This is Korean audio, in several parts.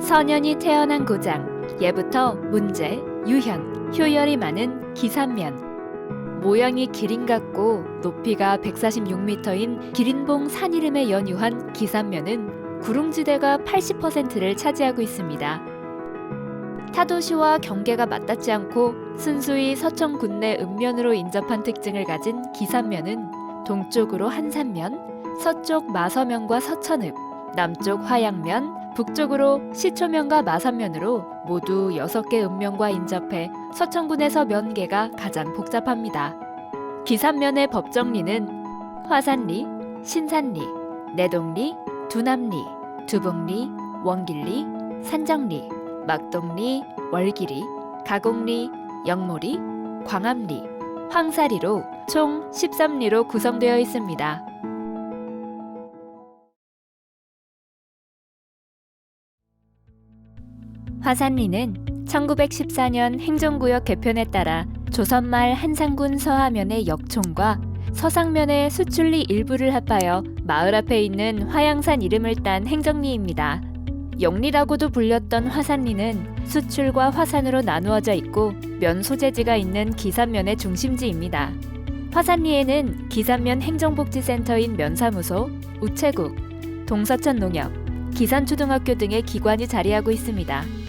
선현이 태어난 고장, 예부터 문제, 유현, 효열이 많은 기산면. 모양이 기린 같고 높이가 146m인 기린봉 산 이름에 연유한 기산면은 구릉지대가 80%를 차지하고 있습니다. 타도시와 경계가 맞닿지 않고 순수히 서천 군내 읍면으로 인접한 특징을 가진 기산면은 동쪽으로 한산면, 서쪽 마서면과 서천읍, 남쪽 화양면, 북쪽으로 시초면과 마산면으로 모두 6개 읍면과 인접해 서천군에서 면계가 가장 복잡합니다. 기산면의 법정리는 화산리, 신산리, 내동리, 두남리, 두북리, 원길리, 산정리, 막동리, 월길리, 가곡리, 영모리, 광암리, 황사리로 총 13리로 구성되어 있습니다. 화산리는 1914년 행정구역 개편에 따라 조선말 한상군 서하면의 역촌과 서상면의 수출리 일부를 합하여 마을 앞에 있는 화양산 이름을 딴 행정리입니다. 영리라고도 불렸던 화산리는 수출과 화산으로 나누어져 있고 면 소재지가 있는 기산면의 중심지입니다. 화산리에는 기산면 행정복지센터인 면사무소, 우체국, 동서천 농협, 기산초등학교 등의 기관이 자리하고 있습니다.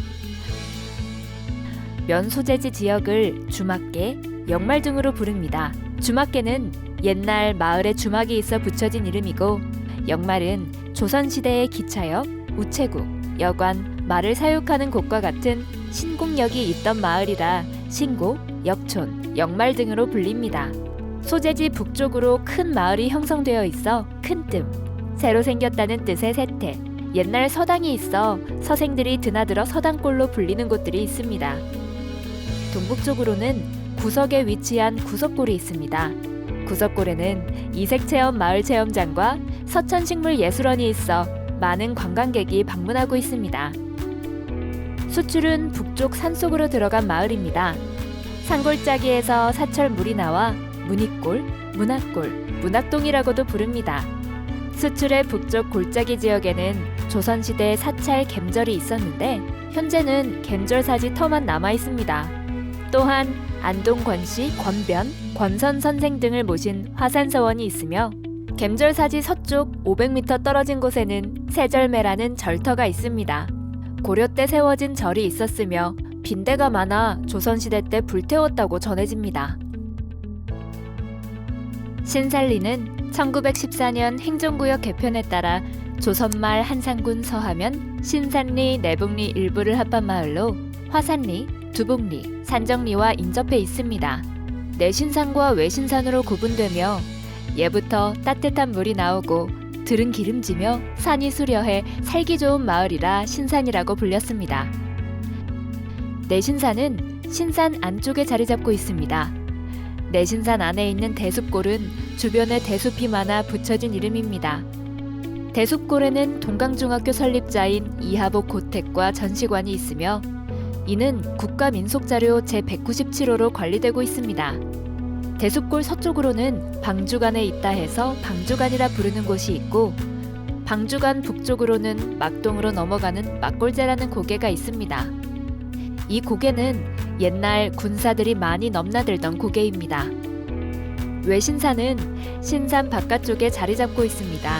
면 소재지 지역을 주막계, 역말 등으로 부릅니다. 주막계는 옛날 마을에 주막이 있어 붙여진 이름이고 역말은 조선시대의 기차역, 우체국, 여관, 말을 사육하는 곳과 같은 신공역이 있던 마을이라 신고, 역촌, 역말 등으로 불립니다. 소재지 북쪽으로 큰 마을이 형성되어 있어 큰 뜸, 새로 생겼다는 뜻의 세태, 옛날 서당이 있어 서생들이 드나들어 서당골로 불리는 곳들이 있습니다. 동북쪽으로는 구석에 위치한 구석골이 있습니다. 구석골에는 이색체험 마을체험장과 서천식물예술원이 있어 많은 관광객이 방문하고 있습니다. 수출은 북쪽 산속으로 들어간 마을입니다. 산골짜기에서 사철 물이 나와 문익골, 문학골, 문학동이라고도 부릅니다. 수출의 북쪽 골짜기 지역에는 조선시대 사찰 갬절이 있었는데 현재는 갬절사지 터만 남아 있습니다. 또한 안동 권씨 권변, 권선 선생 등을 모신 화산서원이 있으며 갬절사지 서쪽 500m 떨어진 곳에는 세절매라는 절터가 있습니다. 고려 때 세워진 절이 있었으며 빈대가 많아 조선시대 때 불태웠다고 전해집니다. 신살리는 1914년 행정구역 개편에 따라 조선말 한산군 서하면 신산리, 내북리 일부를 합한 마을로 화산리, 두북리, 산정리와 인접해 있습니다. 내신산과 외신산으로 구분되며 예부터 따뜻한 물이 나오고 들은 기름지며 산이 수려해 살기 좋은 마을이라 신산이라고 불렸습니다. 내신산은 신산 안쪽에 자리 잡고 있습니다. 내신산 안에 있는 대숲골은 주변에 대숲이 많아 붙여진 이름입니다. 대숲골에는 동강중학교 설립자인 이하복 고택과 전시관이 있으며 이는 국가민속자료 제197호로 관리되고 있습니다. 대숲골 서쪽으로는 방주간에 있다 해서 방주간이라 부르는 곳이 있고 방주간 북쪽으로는 막동으로 넘어가는 막골제라는 고개가 있습니다. 이 고개는 옛날 군사들이 많이 넘나들던 고개입니다. 외신산은 신산 바깥쪽에 자리 잡고 있습니다.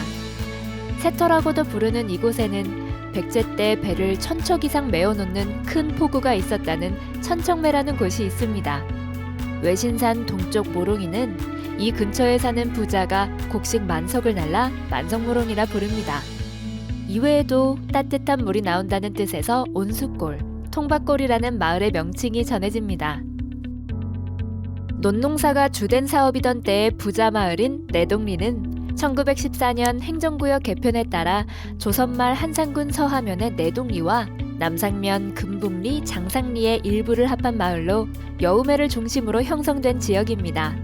세터라고도 부르는 이곳에는 백제 때 배를 천척 이상 메어놓는 큰 포구가 있었다는 천척매라는 곳이 있습니다. 외신산 동쪽 모롱이는 이 근처에 사는 부자가 곡식 만석을 날라 만석모롱이라 부릅니다. 이외에도 따뜻한 물이 나온다는 뜻에서 온수골, 통밭골이라는 마을의 명칭이 전해집니다. 논농사가 주된 사업이던 때의 부자 마을인 내동리는 1914년 행정구역 개편에 따라 조선말 한산군 서하면의 내동리와 남상면 금북리, 장상리의 일부를 합한 마을로 여우매를 중심으로 형성된 지역입니다.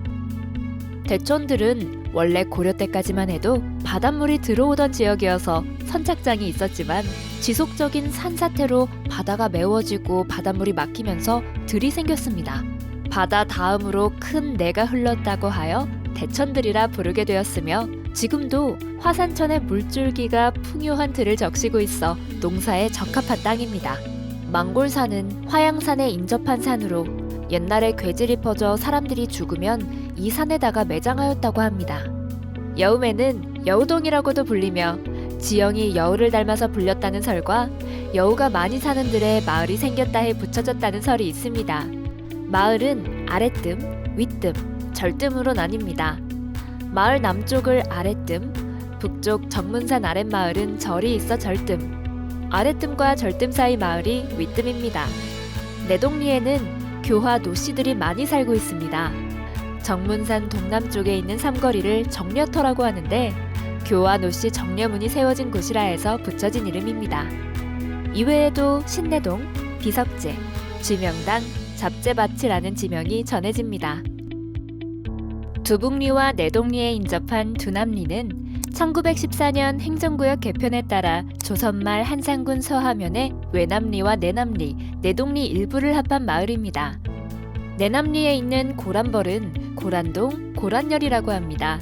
대촌들은 원래 고려 때까지만 해도 바닷물이 들어오던 지역이어서 선착장이 있었지만 지속적인 산사태로 바다가 메워지고 바닷물이 막히면서 들이 생겼습니다. 바다 다음으로 큰 내가 흘렀다고 하여 대천들이라 부르게 되었으며 지금도 화산천의 물줄기가 풍요한 들을 적시고 있어 농사에 적합한 땅입니다. 망골산은 화양산에 인접한 산으로 옛날에 괴질이 퍼져 사람들이 죽으면 이 산에다가 매장하였다고 합니다. 여움에는 여우동이라고도 불리며 지영이 여우를 닮아서 불렸다는 설과 여우가 많이 사는 들에 마을이 생겼다 해 붙여졌다는 설이 있습니다. 마을은 아랫뜸, 윗뜸, 절뜸으로 나뉩니다. 마을 남쪽을 아랫뜸, 북쪽 정문산 아랫마을은 절이 있어 절뜸, 아랫뜸과 절뜸 사이 마을이 윗뜸입니다. 내동리에는 교화 노씨들이 많이 살고 있습니다. 정문산 동남쪽에 있는 삼거리를 정려터라고 하는데 교화 노씨 정려문이 세워진 곳이라 해서 붙여진 이름입니다. 이외에도 신내동, 비석제, 지명당, 잡재밭이라는 지명이 전해집니다. 두북리와 내동리에 인접한 두남리는 1914년 행정구역 개편에 따라 조선말 한산군 서하면의 외남리와 내남리, 내동리 일부를 합한 마을입니다. 내남리에 있는 고란벌은 고란동, 고란열이라고 합니다.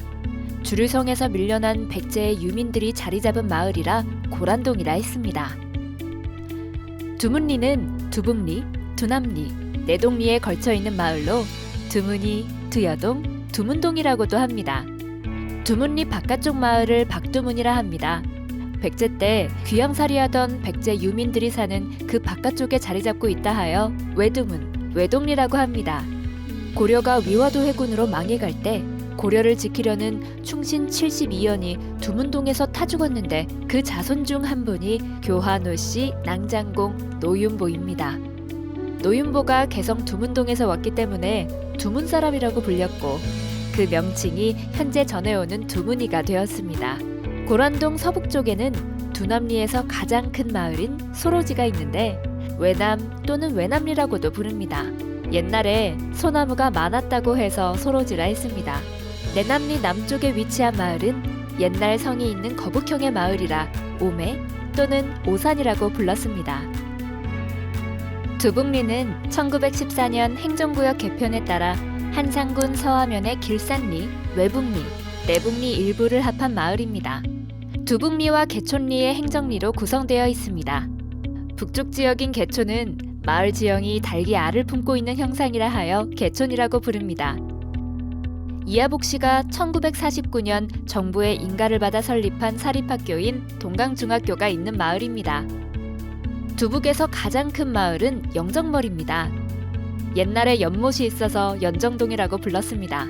주류성에서 밀려난 백제의 유민들이 자리 잡은 마을이라 고란동이라 했습니다. 두문리는 두북리, 두남리, 내동리에 걸쳐 있는 마을로 두문이, 두여동, 두문동이라고도 합니다. 두문리 바깥쪽 마을을 박두문이라 합니다. 백제 때 귀양살이하던 백제 유민들이 사는 그 바깥쪽에 자리 잡고 있다 하여 외두문, 외동리라고 합니다. 고려가 위화도 해군으로 망해갈 때 고려를 지키려는 충신 72연이 두문동에서 타 죽었는데 그 자손 중 한 분이 교화노 씨 낭장공 노윤보입니다. 노윤보가 개성 두문동에서 왔기 때문에 두문 사람이라고 불렸고 그 명칭이 현재 전해오는 두문이가 되었습니다. 고란동 서북 쪽에는 두남리에서 가장 큰 마을인 소로지가 있는데 외남 또는 외남리라고도 부릅니다. 옛날에 소나무가 많았다고 해서 소로지라 했습니다. 내남리 남쪽에 위치한 마을은 옛날 성이 있는 거북형의 마을이라 오매 또는 오산이라고 불렀습니다. 두북리는 1914년 행정구역 개편에 따라 한산군 서하면의 길산리, 외북리, 내북리 일부를 합한 마을입니다. 두북리와 개촌리의 행정리로 구성되어 있습니다. 북쪽 지역인 개촌은 마을 지형이 달기 알을 품고 있는 형상이라 하여 개촌이라고 부릅니다. 이하복 씨가 1949년 정부의 인가를 받아 설립한 사립학교인 동강중학교가 있는 마을입니다. 두북에서 가장 큰 마을은 영정머리입니다. 옛날에 연못이 있어서 연정동이라고 불렀습니다.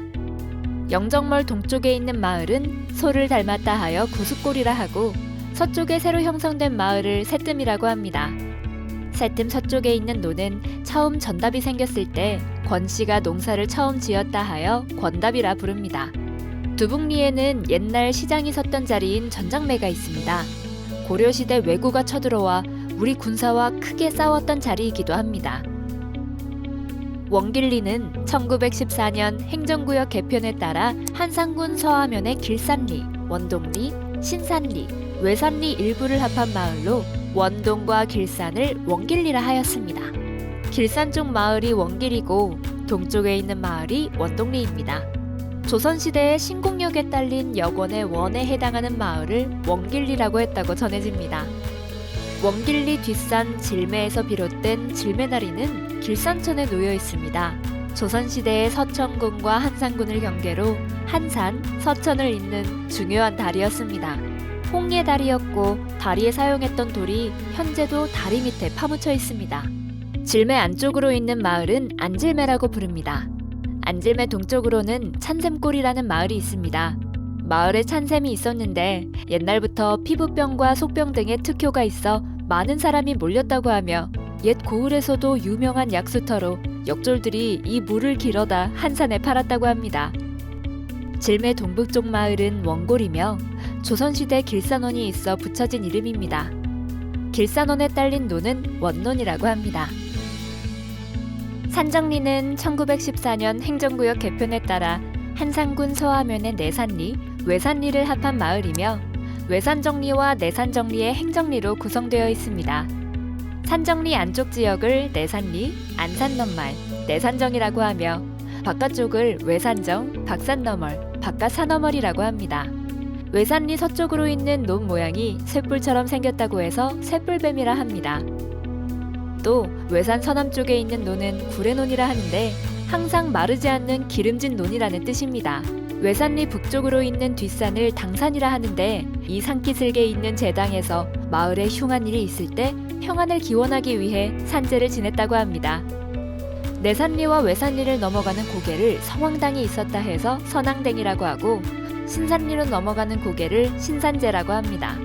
영정멀 동쪽에 있는 마을은 소를 닮았다 하여 구숫골이라 하고 서쪽에 새로 형성된 마을을 새뜸이라고 합니다. 새뜸 서쪽에 있는 노는 처음 전답이 생겼을 때 권씨가 농사를 처음 지었다 하여 권답이라 부릅니다. 두북리에는 옛날 시장이 섰던 자리인 전장매가 있습니다. 고려시대 왜구가 쳐들어와 우리 군사와 크게 싸웠던 자리이기도 합니다. 원길리는 1914년 행정구역 개편에 따라 한산군 서하면의 길산리, 원동리, 신산리, 외산리 일부를 합한 마을로 원동과 길산을 원길리라 하였습니다. 길산 쪽 마을이 원길이고 동쪽에 있는 마을이 원동리입니다. 조선시대의 신공역에 딸린 여권의 원에 해당하는 마을을 원길리라고 했다고 전해집니다. 원길리 뒷산 질매에서 비롯된 질매다리는 길산천에 놓여 있습니다. 조선시대의 서천군과 한산군을 경계로 한산, 서천을 잇는 중요한 다리였습니다. 홍예 다리였고 다리에 사용했던 돌이 현재도 다리 밑에 파묻혀 있습니다. 질매 안쪽으로 있는 마을은 안질매라고 부릅니다. 안질매 동쪽으로는 찬샘골이라는 마을이 있습니다. 마을에 찬샘이 있었는데 옛날부터 피부병과 속병 등의 특효가 있어 많은 사람이 몰렸다고 하며 옛 고을에서도 유명한 약수터로 역졸들이 이 물을 길어다 한산에 팔았다고 합니다. 질매 동북쪽 마을은 원골이며 조선시대 길산원이 있어 붙여진 이름입니다. 길산원에 딸린 노는 원논이라고 합니다. 산정리는 1914년 행정구역 개편에 따라 한산군 서하면의 내산리, 외산리를 합한 마을이며 외산정리와 내산정리의 행정리로 구성되어 있습니다. 산정리 안쪽 지역을 내산리, 안산너말, 내산정이라고 하며 바깥쪽을 외산정, 박산너멀, 바깥산너멀이라고 합니다. 외산리 서쪽으로 있는 논 모양이 쇳불처럼 생겼다고 해서 쇳불뱀이라 합니다. 또 외산 서남 쪽에 있는 논은 구레논이라 하는데 항상 마르지 않는 기름진 논이라는 뜻입니다. 외산리 북쪽으로 있는 뒷산을 당산이라 하는데 이 산기슭에 있는 제당에서 마을에 흉한 일이 있을 때 평안을 기원하기 위해 산제를 지냈다고 합니다. 내산리와 외산리를 넘어가는 고개를 성황당이 있었다 해서 선왕댕이라고 하고 신산리로 넘어가는 고개를 신산제라고 합니다.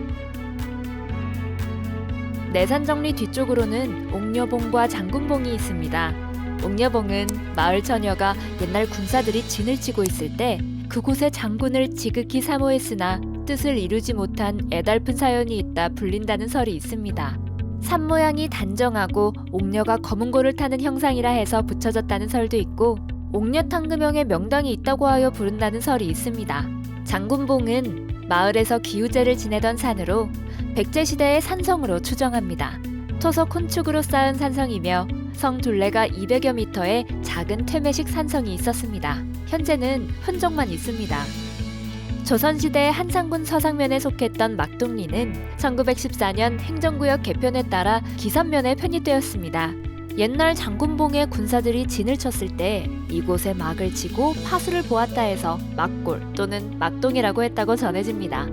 내산정리 뒤쪽으로는 옥녀봉과 장군봉이 있습니다. 옥녀봉은 마을 처녀가 옛날 군사들이 진을 치고 있을 때 그곳에 장군을 지극히 사모했으나 뜻을 이루지 못한 애달픈 사연이 있다 불린다는 설이 있습니다. 산 모양이 단정하고 옥녀가 검은 고를 타는 형상이라 해서 붙여졌다는 설도 있고 옥녀 탕금형의 명당이 있다고 하여 부른다는 설이 있습니다. 장군봉은 마을에서 기우제를 지내던 산으로 백제 시대의 산성으로 추정합니다. 토석 콘축으로 쌓은 산성이며 성 둘레가 200여 미터의 작은 퇴매식 산성이 있었습니다. 현재는 흔적만 있습니다. 조선시대 한상군 서상면에 속했던 막동리는 1914년 행정구역 개편에 따라 기산면에 편입되었습니다. 옛날 장군봉에 군사들이 진을 쳤을 때 이곳에 막을 치고 파수를 보았다 해서 막골 또는 막동이라고 했다고 전해집니다.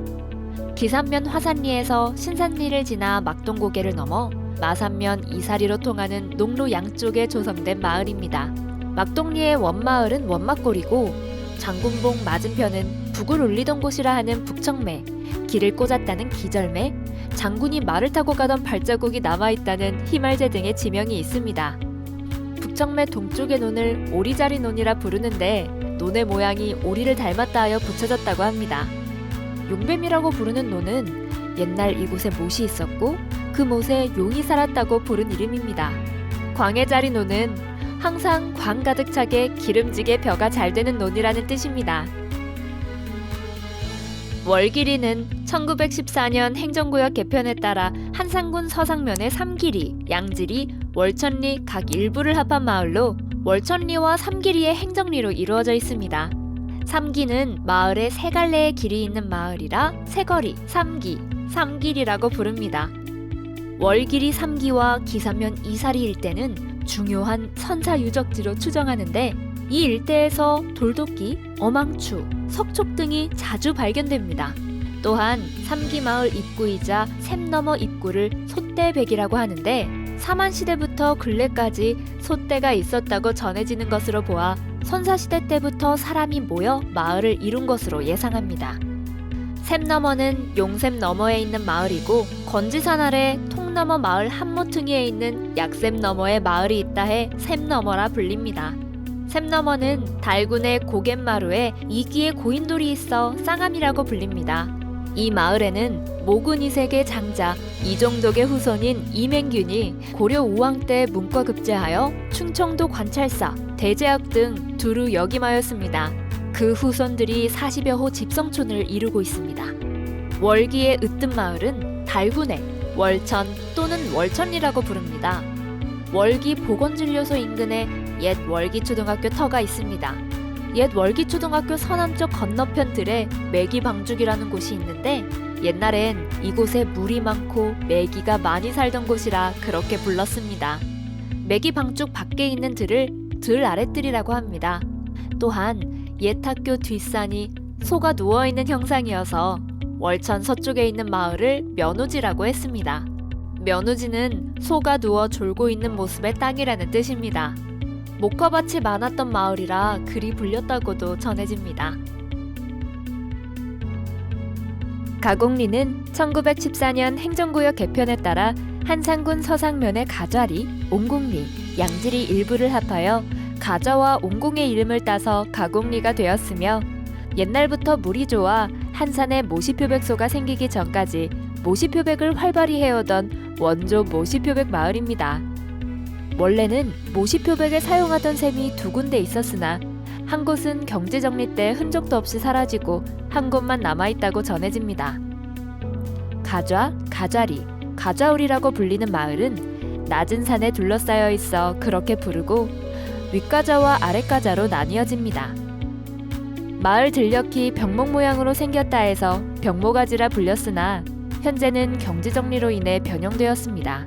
기산면 화산리에서 신산리를 지나 막동고개를 넘어 마산면 이사리로 통하는 농로 양쪽에 조성된 마을입니다. 막동리의 원마을은 원막골이고 장군봉 맞은편은 북을 올리던 곳이라 하는 북청매, 길을 꽂았다는 기절매, 장군이 말을 타고 가던 발자국이 남아있다는 희말제 등의 지명이 있습니다. 북청매 동쪽의 논을 오리자리 논이라 부르는데 논의 모양이 오리를 닮았다 하여 붙여졌다고 합니다. 용뱀이라고 부르는 논은 옛날 이곳에 못이 있었고 그 못에 용이 살았다고 부른 이름입니다. 광해자리 논은 항상 광 가득 차게 기름지게 벼가 잘 되는 논이라는 뜻입니다. 월길이는 1914년 행정구역 개편에 따라 한상군 서상면의 삼길이, 양질이, 월천리 각 일부를 합한 마을로 월천리와 삼길이의 행정리로 이루어져 있습니다. 삼기는 마을에 세 갈래의 길이 있는 마을이라 세거리, 삼기, 삼길이라고 부릅니다. 월길이 삼기와 기산면 이사리 일대는 중요한 선사 유적지로 추정하는데 이 일대에서 돌도끼, 어망추, 석촉 등이 자주 발견됩니다. 또한 삼기 마을 입구이자 샘 너머 입구를 솥대백이라고 하는데 사만 시대부터 근래까지 솥대가 있었다고 전해지는 것으로 보아 선사 시대 때부터 사람이 모여 마을을 이룬 것으로 예상합니다. 샘 너머는 용샘 너머에 있는 마을이고 건지산 아래 통너머 마을 한모퉁이에 있는 약샘 너머에 마을이 있다 해 샘 너머라 불립니다. 샘 너머는 달군의 고갯마루에 이기의 고인돌이 있어 쌍암이라고 불립니다. 이 마을에는 모군 이색의 장자 이종독의 후손인 이맹균이 고려 우왕 때 문과 급제하여 충청도 관찰사, 대제학 등 두루 역임하였습니다. 그 후손들이 40여 호 집성촌을 이루고 있습니다. 월기의 으뜸 마을은 달군의 월천 또는 월천리라고 부릅니다. 월기 보건진료소 인근에 옛 월기초등학교 터가 있습니다. 옛 월기초등학교 서남쪽 건너편 들에 매기방죽이라는 곳이 있는데 옛날엔 이곳에 물이 많고 매기가 많이 살던 곳이라 그렇게 불렀습니다. 매기방죽 밖에 있는 들을 들 아랫들이라고 합니다. 또한 옛 학교 뒷산이 소가 누워있는 형상이어서 월천 서쪽에 있는 마을을 면우지라고 했습니다. 면우지는 소가 누워 졸고 있는 모습의 땅이라는 뜻입니다. 목화밭이 많았던 마을이라 그리 불렸다고도 전해집니다. 가곡리는 1914년 행정구역 개편에 따라 한상군 서상면의 가좌리, 옹공리, 양지리 일부를 합하여 가좌와 옹공의 이름을 따서 가곡리가 되었으며 옛날부터 물이 좋아 한산에 모시표백소가 생기기 전까지 모시표백을 활발히 해오던 원조 모시표백 마을입니다. 원래는 모시표백을 사용하던 셈이 두 군데 있었으나 한 곳은 경제정리 때 흔적도 없이 사라지고 한 곳만 남아있다고 전해집니다. 가좌, 가자리, 가자울이라고 불리는 마을은 낮은 산에 둘러싸여 있어 그렇게 부르고 윗가자와 아랫가자로 나뉘어집니다. 마을 들녘이 병목 모양으로 생겼다 해서 병모가지라 불렸으나 현재는 경지 정리로 인해 변형되었습니다.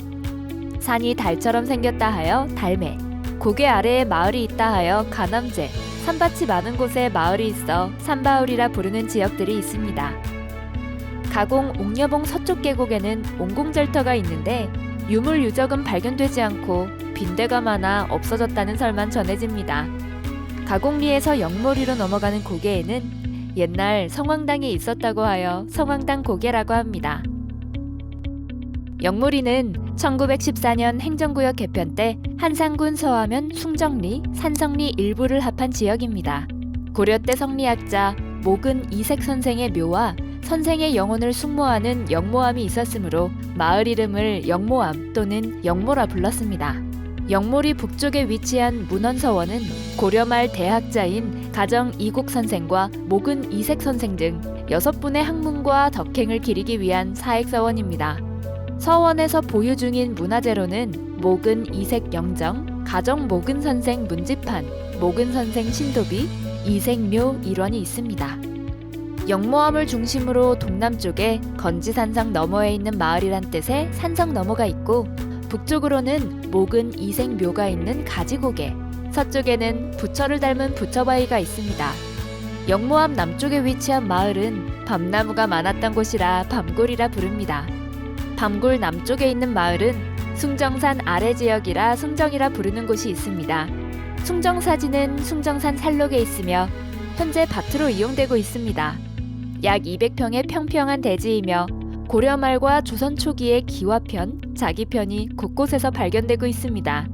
산이 달처럼 생겼다 하여 달매, 고개 아래에 마을이 있다 하여 가남제, 산밭이 많은 곳에 마을이 있어 산바울이라 부르는 지역들이 있습니다. 가공 옥녀봉 서쪽 계곡에는 옹공절터가 있는데 유물 유적은 발견되지 않고 빈대가 많아 없어졌다는 설만 전해집니다. 가공리에서 영모리로 넘어가는 고개에는 옛날 성황당이 있었다고 하여 성황당 고개라고 합니다. 영모리는 1914년 행정구역 개편 때 한상군 서하면 숭정리, 산성리 일부를 합한 지역입니다. 고려 때 성리학자 목은 이색 선생의 묘와 선생의 영혼을 숙모하는 영모함이 있었으므로 마을 이름을 영모함 또는 영모라 불렀습니다. 영모리 북쪽에 위치한 문헌서원은 고려말 대학자인 가정 이국 선생과 목은 이색 선생 등 여섯 분의 학문과 덕행을 기리기 위한 사액서원입니다. 서원에서 보유 중인 문화재로는 목은 이색 영정, 가정 목은 선생 문지판, 목은 선생 신도비, 이색묘 일원이 있습니다. 영모함을 중심으로 동남쪽에 건지산성 너머에 있는 마을이란 뜻의 산성 너머가 있고 북쪽으로는 목은 이색묘가 있는 가지고개, 서쪽에는 부처를 닮은 부처바위가 있습니다. 영모함 남쪽에 위치한 마을은 밤나무가 많았던 곳이라 밤골이라 부릅니다. 밤골 남쪽에 있는 마을은 숭정산 아래 지역이라 숭정이라 부르는 곳이 있습니다. 숭정사지는 숭정산 산록에 있으며 현재 밭으로 이용되고 있습니다. 약 200평의 평평한 대지이며 고려 말과 조선 초기의 기와편, 자기편이 곳곳에서 발견되고 있습니다.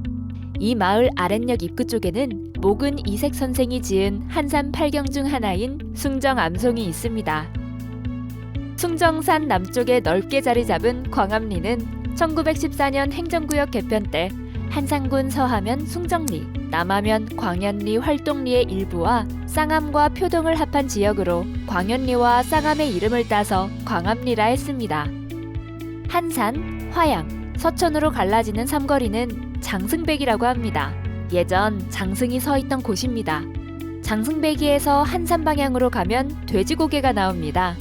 이 마을 아랫역 입구 쪽에는 목은 이색 선생이 지은 한산 팔경 중 하나인 숭정 암송이 있습니다. 숭정산 남쪽에 넓게 자리 잡은 광암리는 1914년 행정구역 개편 때 한상군 서하면 숭정리, 남하면 광연리 활동리의 일부와 쌍암과 표동을 합한 지역으로 광연리와 쌍암의 이름을 따서 광암리라 했습니다. 한산, 화양, 서천으로 갈라지는 삼거리는 장승배기라고 합니다. 예전 장승이 서 있던 곳입니다. 장승배기에서 한산 방향으로 가면 돼지고개가 나옵니다.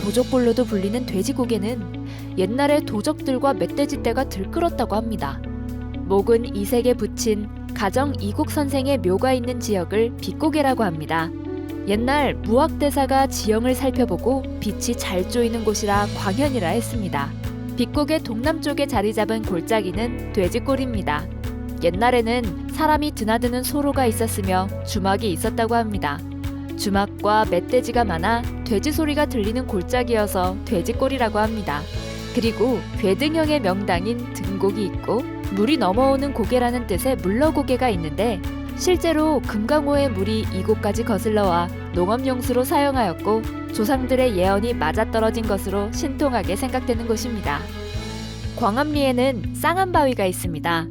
도적골로도 불리는 돼지고개는 옛날에 도적들과 멧돼지 떼가 들끓었다고 합니다. 목은 이색에 붙인 가정 이국 선생의 묘가 있는 지역을 빛고개라고 합니다. 옛날 무학대사가 지형을 살펴보고 빛이 잘 쪼이는 곳이라 광현이라 했습니다. 빛고개 동남쪽에 자리 잡은 골짜기는 돼지골입니다. 옛날에는 사람이 드나드는 소로가 있었으며 주막이 있었다고 합니다. 주막과 멧돼지가 많아 돼지 소리가 들리는 골짜기여서 돼지골이라고 합니다. 그리고 괴등형의 명당인 등곡이 있고 물이 넘어오는 고개라는 뜻의 물러고개가 있는데 실제로 금강호의 물이 이곳까지 거슬러와 농업용수로 사용하였고 조상들의 예언이 맞아떨어진 것으로 신통하게 생각되는 곳입니다. 광암리에는 쌍암바위가 있습니다.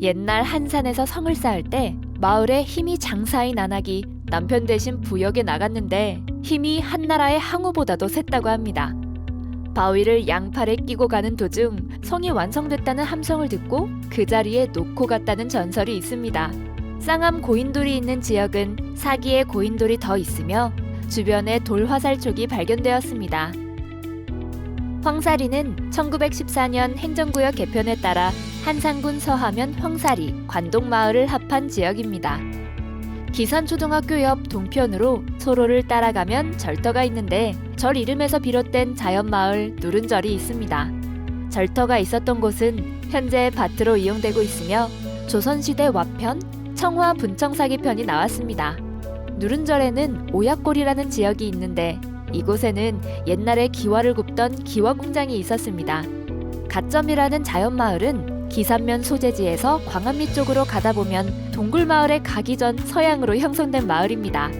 옛날 한산에서 성을 쌓을 때 마을에 힘이 장사인 나낙이 남편 대신 부역에 나갔는데 힘이 한나라의 항우보다도 셌다고 합니다. 바위를 양팔에 끼고 가는 도중 성이 완성됐다는 함성을 듣고 그 자리에 놓고 갔다는 전설이 있습니다. 쌍암 고인돌이 있는 지역은 사기의 고인돌이 더 있으며 주변에 돌 화살촉이 발견되었습니다. 황사리는 1914년 행정구역 개편에 따라 한상군 서하면 황사리, 관동마을을 합한 지역입니다. 기산초등학교 옆 동편으로 소로를 따라가면 절터가 있는데 절 이름에서 비롯된 자연마을 누른절이 있습니다. 절터가 있었던 곳은 현재 밭으로 이용되고 있으며 조선시대 와편, 청화 분청사기편이 나왔습니다. 누른절에는 오약골이라는 지역이 있는데 이곳에는 옛날에 기와를 굽던 기와 공장이 있었습니다. 가점이라는 자연마을은 기산면 소재지에서 광안리 쪽으로 가다 보면 동굴 마을에 가기 전 서양으로 형성된 마을입니다.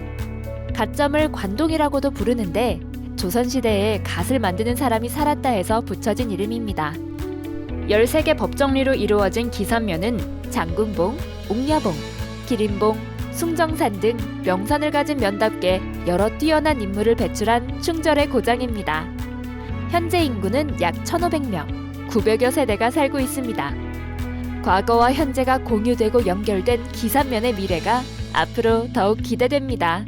갓점을 관동이라고도 부르는데 조선시대에 갓을 만드는 사람이 살았다 해서 붙여진 이름입니다. 13개 법정리로 이루어진 기산면은 장군봉, 옥야봉, 기린봉, 숭정산 등 명산을 가진 면답게 여러 뛰어난 인물을 배출한 충절의 고장입니다. 현재 인구는 약 1,500명, 900여 세대가 살고 있습니다. 과거와 현재가 공유되고 연결된 기산면의 미래가 앞으로 더욱 기대됩니다.